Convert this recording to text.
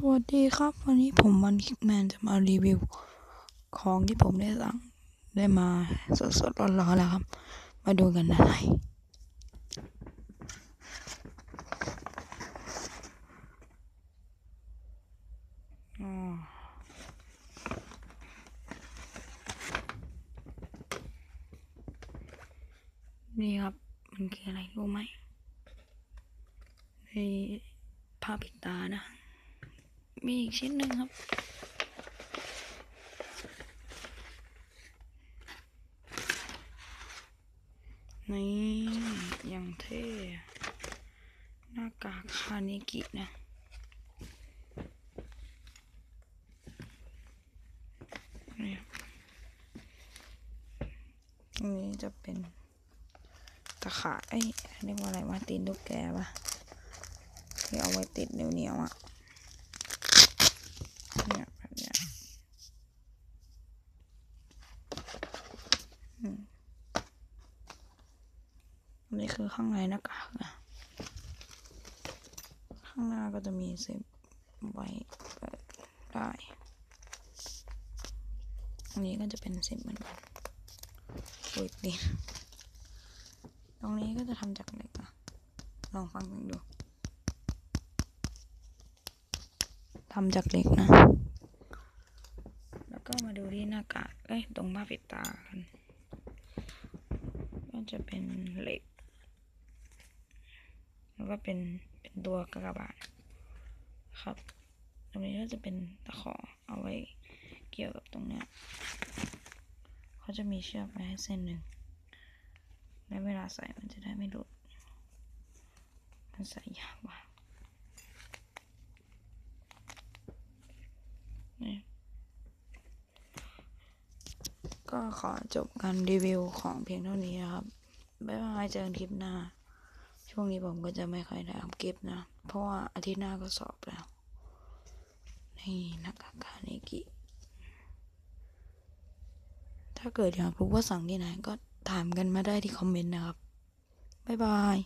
สวัสดีครับ วันนี้ผมวันคิกแมนจะมารีวิว ของที่ผมได้สั่งได้มาสดๆร้อนๆแล้วครับ มาดูกันอะไรนี่ครับ มันคืออะไรรู้ไหมในผ้าปิดตานะ มีอีกชิ้นหนึ่งครับ นี่อย่างเท่หน้ากากคาเนกินะนี่นนี้จะเป็นตะขายเอ้ยเรียกว่าอะไรว่าตีนตุ๊กแกปะที่เอาไว้ติดเหนียวๆอะ เนี่ยแบบเนี้ยอืมอั นนี้คือข้างในหน้ากากนะ ข้างหน้าก็จะมีเซฟไว้เปิดได้อันนี้ก็จะเป็นเซฟเหมือนกันอุ้ยดินตรงนี้ก็จะทำจากเหล็กนะลองฟังกันดูทำจากเหล็กนะ แล้วก็มาดูที่หน้ากาก เอ้ย ตรงผ้าปิดตากัน ก็จะเป็นเหล็ก แล้วก็เป็นเป็นตัวกระบาดครับ ตรงนี้ก็จะเป็นตะขอเอาไว้เกี่ยวกับตรงเนี้ยเขาจะมีเชือกไว้ให้เส้นหนึ่งและเวลาใส่มันจะได้ไม่หลุด มันใส่ยากมากนี่ก็ขอจบการรีวิวของเพียงเท่านี้นะครับ บ๊ายบายเจอกันคลิปหน้า ช่วงนี้ผมก็จะไม่ค่อยได้อัพคลิปนะ เพราะว่าอาทิตย์หน้าก็สอบแล้ว นี่นักกากาเนกิ ถ้าเกิดอยากรู้ว่าสั่งที่ไหนก็ถามกันมาได้ที่คอมเมนต์นะครับ บ๊ายบาย